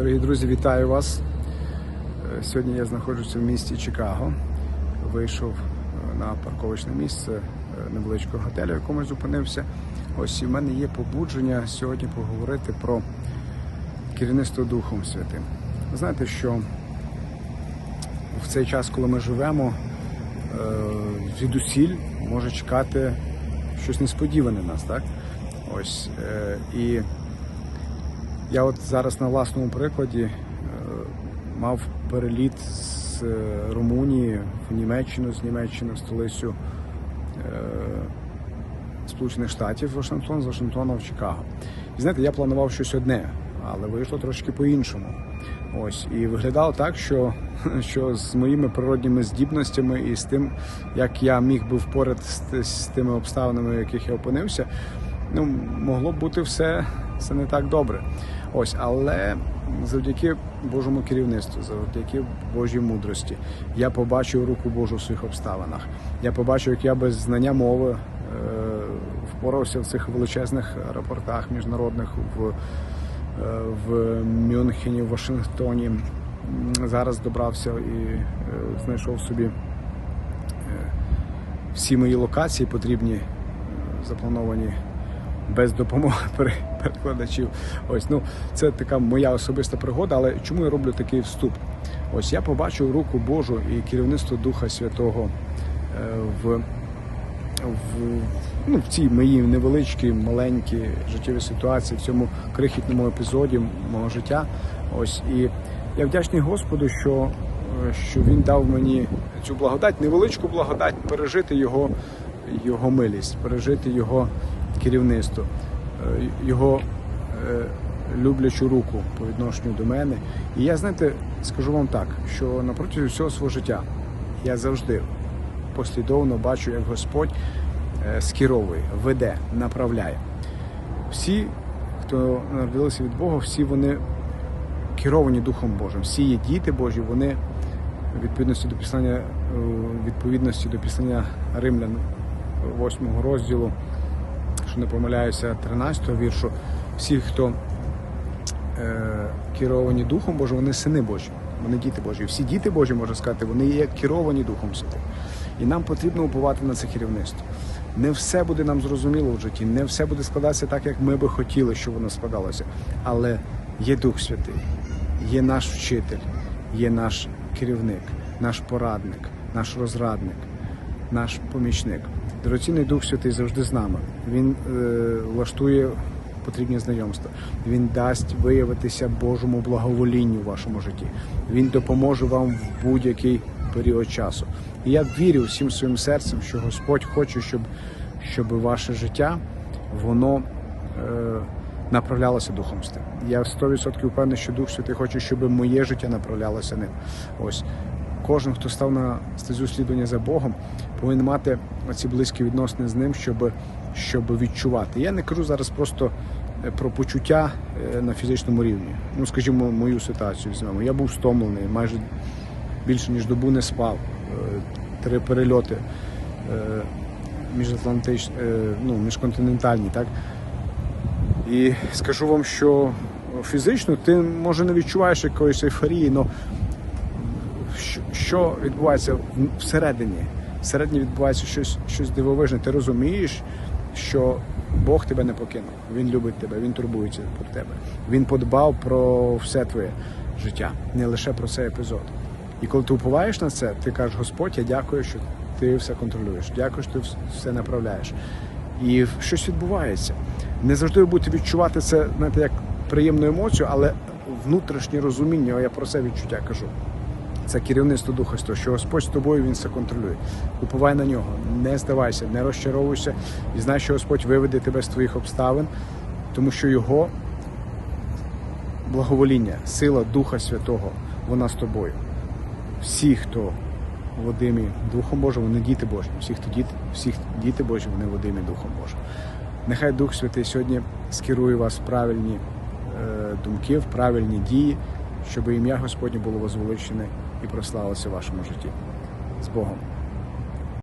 Дорогі друзі, вітаю вас. Е, Сьогодні я знаходжуся в місті Чикаго. Вийшов е, на парковочне місце е, невеличкого готелю, в якому зупинився. Ось і в мене є побудження сьогодні поговорити про керівництво Духом Святим. Ви знаєте, що в цей час, коли ми живемо, звідусіль може чекати щось несподіване нас, так? Ось. І я от зараз на власному прикладі е, мав переліт з е, Румунії в Німеччину, з Німеччини в столицю е, Сполучених Штатів Вашингтон, з Вашингтона в Чикаго. І знаєте, я планував щось одне, але вийшло трошки по-іншому. Ось і виглядало так, що, що з моїми природніми здібностями і з тим, як я міг би впоратися з тими обставинами, в яких я опинився, ну могло б бути все, все не так добре. Ось, але завдяки Божому керівництву, завдяки Божій мудрості, я побачив руку Божу в своїх обставинах. Я побачив, як я без знання мови е, впорався в цих величезних аеропортах міжнародних в, е, в Мюнхені, в Вашингтоні. Зараз добрався і е, знайшов собі всі мої локації потрібні, заплановані без допомоги пере- перекладачів. Ось ну це така моя особиста пригода. Але чому я роблю такий вступ? Ось я побачив руку Божу і керівництво Духа Святого е, в, в, ну, в цій моїй невеличкій, маленькій життєвій ситуації, в цьому крихітному епізоді мого життя. Ось і я вдячний Господу, що, е, що він дав мені цю благодать, невеличку благодать пережити його, його милість, пережити його керівництво, е, його е, люблячу руку по відношенню до мене. І я, знаєте, скажу вам так, що на всього свого життя я завжди послідовно бачу, як Господь е, скеровує, веде, направляє. Всі, хто народилися від Бога, всі вони керовані Духом Божим. Всі є діти Божі, вони відповідності до писання, е, відповідності до писання Римлян 8 розділу, не помиляюся, 13 віршу. Всі, хто е, керовані Духом Божим, вони сини Божі, вони діти Божі. Всі діти Божі, можна сказати, вони є керовані Духом Святим. І нам потрібно уповати на це керівництво. Не все буде нам зрозуміло в житті, не все буде складатися так, як ми би хотіли, щоб воно складалося. Але є Дух Святий, є наш вчитель, є наш керівник, наш порадник, наш розрадник, наш помічник. Дорогоцінний Дух Святий завжди з нами. Він е, влаштує потрібні знайомства. Він дасть виявитися Божому благоволінню в вашому житті. Він допоможе вам в будь-який період часу. І я вірю всім своїм серцем, що Господь хоче, щоб, щоб ваше життя воно е, направлялося Духом Святим. Я 100% впевнений, що Дух Святий хоче, щоб моє життя направлялося ним. Ось кожен, хто став на стезю слідування за Богом, повинен мати оці близькі відносини з ним, щоб, щоб відчувати. Я не кажу зараз просто е, про почуття е, на фізичному рівні. Ну, скажімо, мою ситуацію візьмемо. Я був стомлений, майже більше ніж добу не спав. Е, Три перельоти міжатлантич, е, ну, міжконтинентальні, так? І скажу вам, що фізично ти може не відчуваєш якоїсь ейфорії, але що- відбувається всередині? Всередині відбувається щось, щось дивовижне. Ти розумієш, що Бог тебе не покинув. Він любить тебе, він турбується про тебе. Він подбав про все твоє життя, не лише про цей епізод. І коли ти уповаєш на це, ти кажеш, Господь, я дякую, що ти все контролюєш. Дякую, що ти все направляєш. І щось відбувається. Не завжди ви будете відчувати це, знаєте, як приємну емоцію, але внутрішнє розуміння, я про це відчуття кажу. Це керівництво Духа Святого, що Господь з тобою він все контролює. Уповай на нього, не здавайся, не розчаровуйся і знай, що Господь виведе тебе з твоїх обставин, тому що його благовоління, сила Духа Святого, вона з тобою. Всі, хто водимі Духом Божим, вони діти Божі. Всі, хто діти, всі діти Божі, вони водимі Духом Божим. Нехай Дух Святий сьогодні скерує вас в правильні е, думки, в правильні дії, щоб ім'я Господнє було возвеличене і прославилася в вашому житті. З Богом!